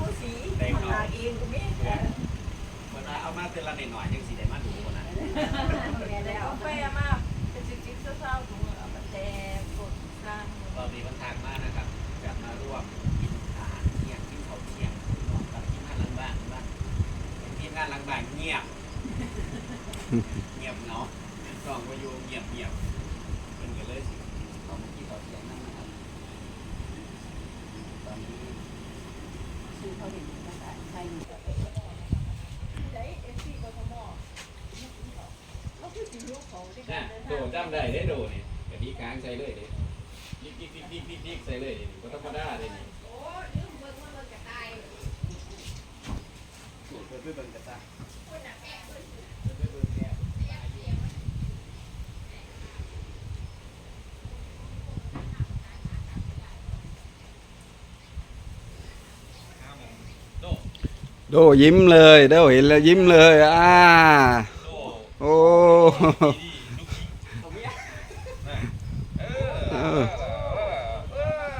ผู้สีได้มันเขาเองก็มีเวลาเอามาเตือนละหน่อยๆยังสิได้มาดูคนนั้นแม่ได้เอาไปเอามาเป็นจิ๊บๆเศร้าๆถุงเอามาแจกกดสร้างตอนนี้มันทางมากนะครับจะมาร่วมกินอาหารเที่ยงกินข้าวเที่ยงร่วมกับทีมงานหลังบ้านบ้านทีมงานหลังบ้านเงียบ เงียบเนาะต้องมาอยู่เงียบเงียบเป็นกันเลยสิต้องกินข้าวเที่ยงนั่นนะครับตอนนี้ ซื้อเขาเห็นภาษาไทย ได้เอฟซีกทมเขาคือสิลูกเขาที่กั น่ะโดจำได้ได้โดนี่กะทิกลางใส่เลยดิดิ๊กดิ๊กดิ๊กดิ๊กกิ๊กใส่เลยดิก็ธรรมดาเลยนี่โอ้ลืมเบิ่งว่ามันจะตายเปิดไปเบิ่งกระตาคนเพิ่นเปิดไปเบิ่งแก้วโดโดยิ้มเลยเด้อเห็นแล้วยิ้มเลยอ่าโอ้ ตรงนี้เอ เอ อ อนี่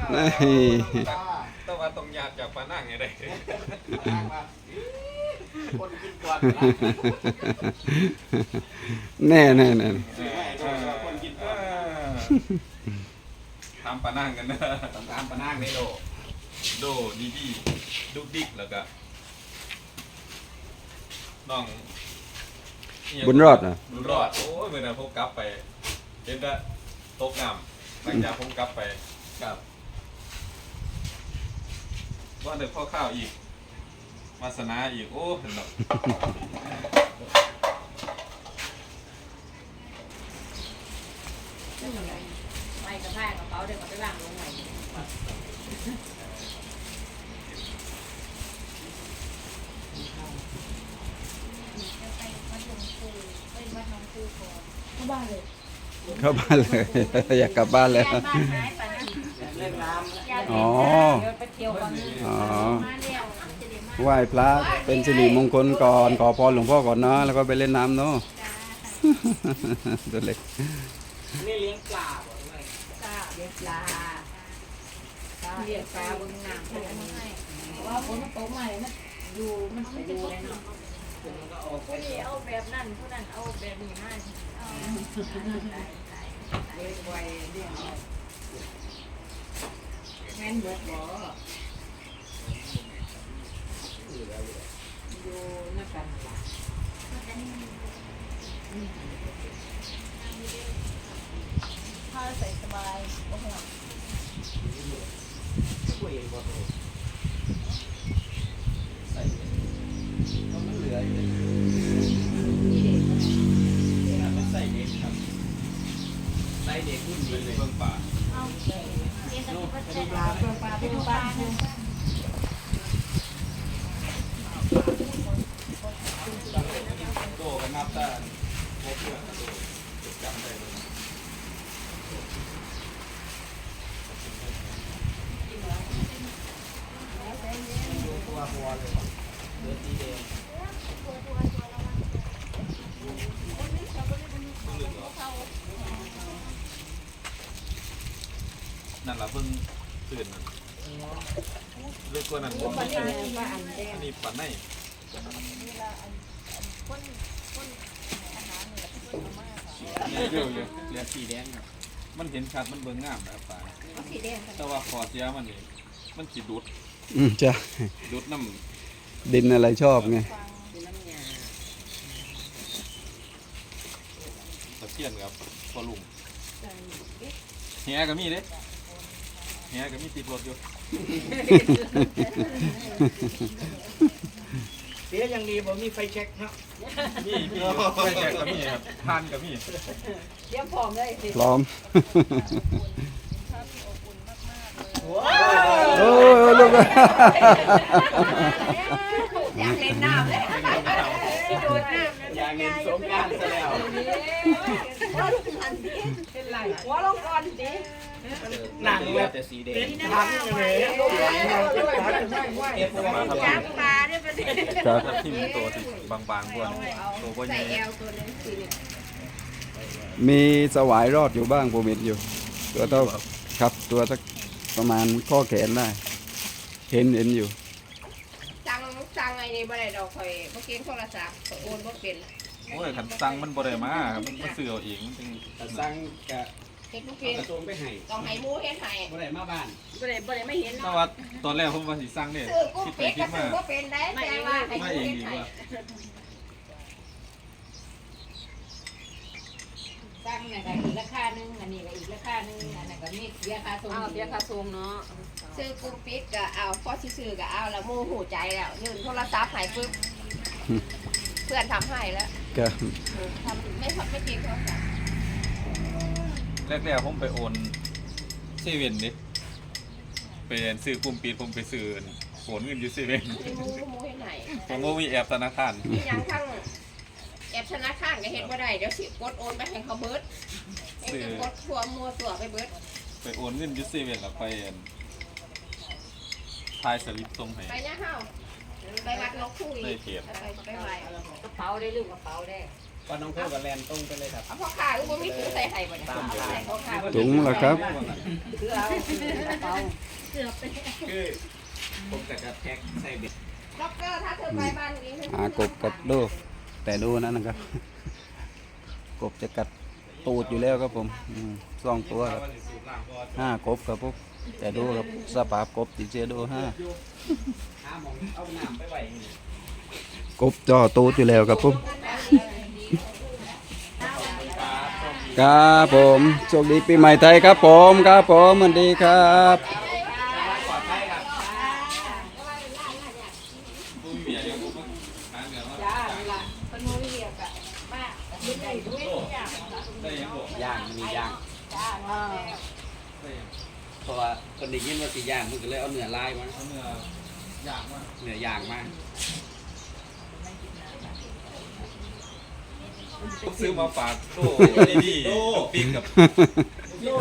แต่ว่าต้องหยาดจากปานั่งไงได้คนกินก่อนแน่แน่แน่คนกินก่อนทำปานั่งกันนะตามตามปะนางในโดโดดีดีดุกดิกแล้วก็น้องบุญรอดนะบุญรอด โอ้ยเมื่อนั้นผมกลับไป เห็นแต่ตกน้ำหลังจากผมกลับไปกับ ว่าเด็กพ่อข้าวอีกมาสนาอีก โอ้เห็นแบบไปกระแทกกระเป๋าเดี๋ยวก็ไปวางลงไว้ไปวัดหลวงปู่ไปวัดหลวงปู่ก่อนเข้าบ้านเลยเข้าบ้านเลย อยากกลับบ้านแล้ว ย้ายบ้านหายไปนะ เล่นน้ ย้าย อ๋อ เดี๋ยวไปเที่ยวก่อนอ๋อมาแล้วจะได้มาไหว้พระเป็นสิริมงคลก่อนขอพรหลวงพ่อก่อนเนาะแล้วก็ไปเล่นน้ำเนาะ ตัวเล็กำนี่เลี้ยงปลาบ่ด้วยจ้าเรียกปลาเรียกปลาบนน้ำเพราะว่าฝนมันตกมาเลยมันอยู่มันไปอยู่เลยเนาะมันก็ออกผู้นี้เอาแบบนั้นผู้นั้นเอาแบบนี้มาเอาเรียกไว้เรียกเอาแม่ นเบิดบ่อยู่นักกันล่ะผ้าใส่สบายโอ้โหคุยบ่โตในั่นละเพิ่งตื่นนั่นเลือกตัวนั้นบ่ปลาอันอันนี้ปลาในคนคนเนี่ยเพิ่นเอามาค่ะเนี่ยเยอะอยู่เหลือสีแดงครับมันเห็นชัดมันเบิ่งงามนะครับปลาแต่ว่าขอเสียมันนี่มันสิดูดอืมจ้ะดูดน้ำ ดินอะไรชอบไงเป็นน้ำยาำตะเพียนครับพอลุงแหก็มีเด้แหก็มีติดรถอยู่เสียยังดีบ่มีไฟเช็คเนาะมีมีไฟแจกก็มีครับทานก็มีเดี๋ยวพร้อมเลยสิพร้อมว้าโอ้ย ลูกอยากเล่นน้ำเลยโดดน้ำอยากเห็นสงกรารซะแล้วเป็นไรหัวลงก่อนสิหนังแบบแต่สีแดงทันเลยเก็บไว้มาทำจับปลาได้ประเด็นครับทับทิมตัวที่บางๆกว่าตัวก็ใหญ่แอลตัวนึงสีมีสวายรอดอยู่บ้างผมเห็นอยู่ ตัวเท่าครับตัวสักประมาณข้อแขนได้ เห็นเห็นอยู่สั่งไอ้นี่บ่ได้ดอกข่อยบ่เก่งโทรศัพท์ข่อยโอนบ่เป็นโอ้ยขันสั่งมันบ่ได้มามันมาซื้อเอาเองมันเป็นแต่สั่งกะเฮ็ดบ่เอาเป็นกระทรวงไปให้ต้องให้หมู่เฮ็ดให้บ่ได้มาบ้านบ่ได้บ่ได้ไม่เห็นแต่เนาะว่าตอนแรกผมว่าสิสั่งเนี่ยซื้อกูคิดไปเป็ดคิก็ดซื้มาอบ่เป็นได้แต่ว่าให้หมามู่เองเฮ็ดดีให้กว่า งน่ะก็อีกราคาหนึงอันนี้ก็อีกราคาหนึงอันนั้นก็มีเสียค่าส่งอ้าวเสียค่าส่งเนาะซื้อกูปิดก็เอาพอสิซื้อก็เอาแล้วหมู่หูใจแล้วยื่นโทรศัพท์ให้ปึ๊บเพื่อนทำให้แล้วก็เออทำไม่ไม่เก่งโทรศัพท์แรกๆผมไปโอนเซเว่นดิไปซื้อกลุ่มปิดผมไปซื้อโอนเงินอยู่เซเว่นให้หมู่หมู่เฮ็ดให้ผมก็มีแอปธนาคารมีหยังทั้ง แอปธนาคารก็เฮ็ดบ่ได้เดี๋ยวสิกดโอนไปให้เขาเบิดเองจะกดทั่วมัวตัวไปเบิดไปโอนเงินอยูเซเว่นแล้วไปอั่นทายสลิปส่งให้ไปเนี่ยเฮาไปวัดนกคู่อีในกเพจไปไปไหว้กระเป๋าได้ลูกกระเป๋าได้ก็น้องโคกับแลนตรงไปเลยครับเอาพ่อค้าก็บ่มีถุงใส่ให้บ่เนี่ยใส่พ่อค้าบ่ถุงละครับ คือเอากระเป๋าคือผมกับกระแพ็กใส่เบ็ดด็อกเตอร์ถ้าเธอไปบ้านนี้หากบกับดู แต่ดูนั่นะครับ กบจะกัดตูดอยู่แล้วครับผมสองตัวครับห้ากบครับผมแต่ดูครับสภาพกบติเจดูห้าหาหมองเอาน้ำไปไว้นี่กบจ่อตูดอยู่แล้วครับผมครับผมโชคดีปีใหม่ไทยครับผมครับผมสวัสดีครับ ปลอดภัยครับ บุ้มเบียร์เดี๋ยวผมหาเงินมาจ้านี่ล่ะเพิ่นบ่มีเรียกอะมาเฮ็ดได้ทุกอย่างได้ยังบอกย่างมันมีย่าง จ้าเออได้ยังเพราะว่าคนได้ยินว่าสิย่างมันก็เลยเอาเนื้อลายมาเอาเนื้อย่างมาเนื้อย่างมาผมซื้อมาฝากโต้ดีดีปิ้งกับ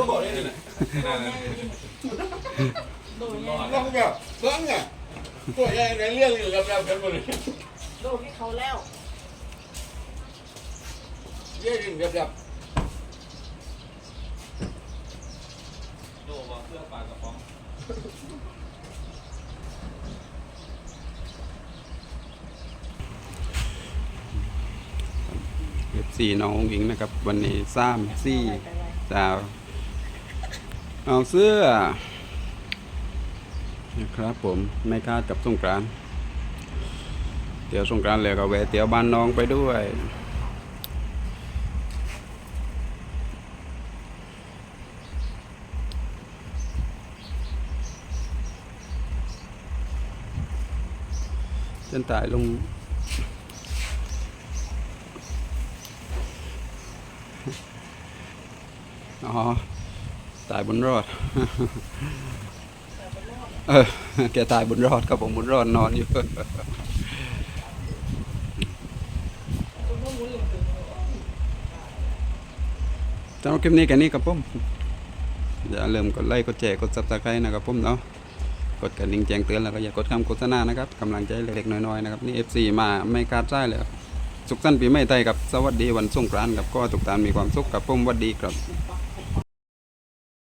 โต้เลยนะนั่นน่ะร้องแบบร้องอะ ตัวใหญ่ในเรื่องอยู่กับเรากันหมดเลยโดนให้เขาแล้วเรื่องอยู่กับเราโต้ว่าเพื่อปลากระป๋องเอฟซีน้องหญิงนะครับ วันนี้ซ้ำซี่สาวเอาเสื้อ นะครับผมไม่คาดกับสงกรานเดี๋ยวสงกรานต์เลยก็แวะเตี๋ยวบ้านน้องไปด้วยเส้นตายลงอ๋อตายบนรอด เออแกตายบนรอดครับผมบนรอดนอนอยู่สำหรับคลิปนี้แค่นี้ครับผมอย่าลืมกดไลค์กดแชร์กดซับสไครต์นะครับผมเนาะกดกระดิ่งแจ้งเตือนแล้วก็อย่ากดคำโฆษณานะครับกำลังใจเล็กๆน้อยๆนะครับนี่ FC มาไม่คาดใจเลยสุขสันต์ปีใหม่ไทยครับสวัสดีวันสงกรานต์ครับก็ทุกท่านมีความสุขกับผมสวัสดีครับ